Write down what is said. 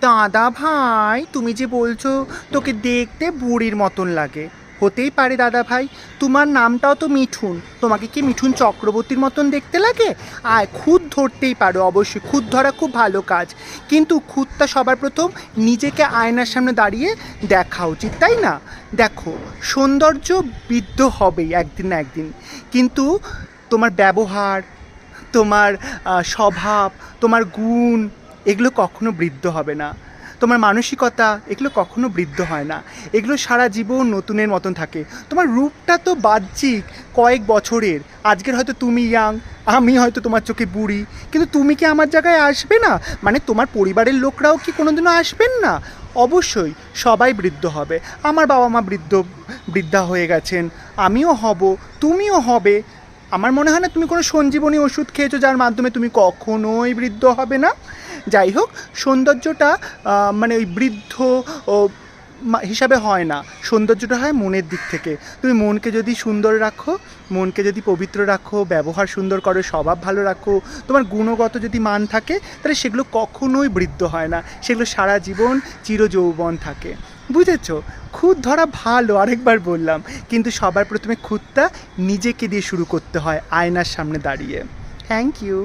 দাদা ভাই, তুমি যে বলছো, তোকে দেখতে বুড়ির মতন লাগে। হতেই পারে দাদা ভাই, তোমার নামটাও তো মিঠুন। তোমাকে কি মিঠুন চক্রবর্তীর মতন দেখতে লাগে? আর খুদ ধরতেই পারো, অবশ্যই। খুদ ধরা খুব ভালো কাজ। কিন্তু খুদটা সবার প্রথম নিজেকে আয়নার সামনে দাঁড়িয়ে দেখা উচিত, তাই না? দেখো, সৌন্দর্য বৃদ্ধ হবেই একদিন না একদিন। কিন্তু তোমার ব্যবহার, তোমার স্বভাব, তোমার গুণ এগুলো কখনো বৃদ্ধ হবে না। তোমার মানসিকতা এগুলো কখনো বৃদ্ধ হয় না। এগুলো সারা জীবন নতুনের মতন থাকে। তোমার রূপটা তো বাহ্যিক কয়েক বছরের। আজকের হয়তো তুমি ইয়াং আমি হয়তো তোমার চোখে বুড়ি। কিন্তু তুমি কি আমার জায়গায় আসবে না? মানে তোমার পরিবারের লোকরাও কি কোনোদিনও আসবেন না? অবশ্যই সবাই বৃদ্ধ হবে। আমার বাবা মা বৃদ্ধ, বৃদ্ধা হয়ে গেছেন। আমিও হব, তুমিও হবে। আমার মনে হয় না তুমি কোনো সঞ্জীবনী ওষুধ খেয়েছো যার মাধ্যমে তুমি কখনোই বৃদ্ধ হবে না। যাই হোক সৌন্দর্যটা মানে ওই বৃদ্ধ ও হিসাবে হয় না। সৌন্দর্যটা হয় মনের দিক থেকে। তুমি মনকে যদি সুন্দর রাখো, মনকে যদি পবিত্র রাখো, ব্যবহার সুন্দর করো, স্বভাব ভালো রাখো, তোমার গুণগত যদি মান থাকে, তাহলে সেগুলো কখনোই বৃদ্ধ হয় না। সেগুলো সারা জীবন চিরযৌবন থাকে। বুঝেছ? খুদ ধরা ভালো, আরেকবার বললাম। কিন্তু সবার প্রথমে খুদটা নিজেকে দিয়ে শুরু করতে হয়, আয়নার সামনে দাঁড়িয়ে। Thank you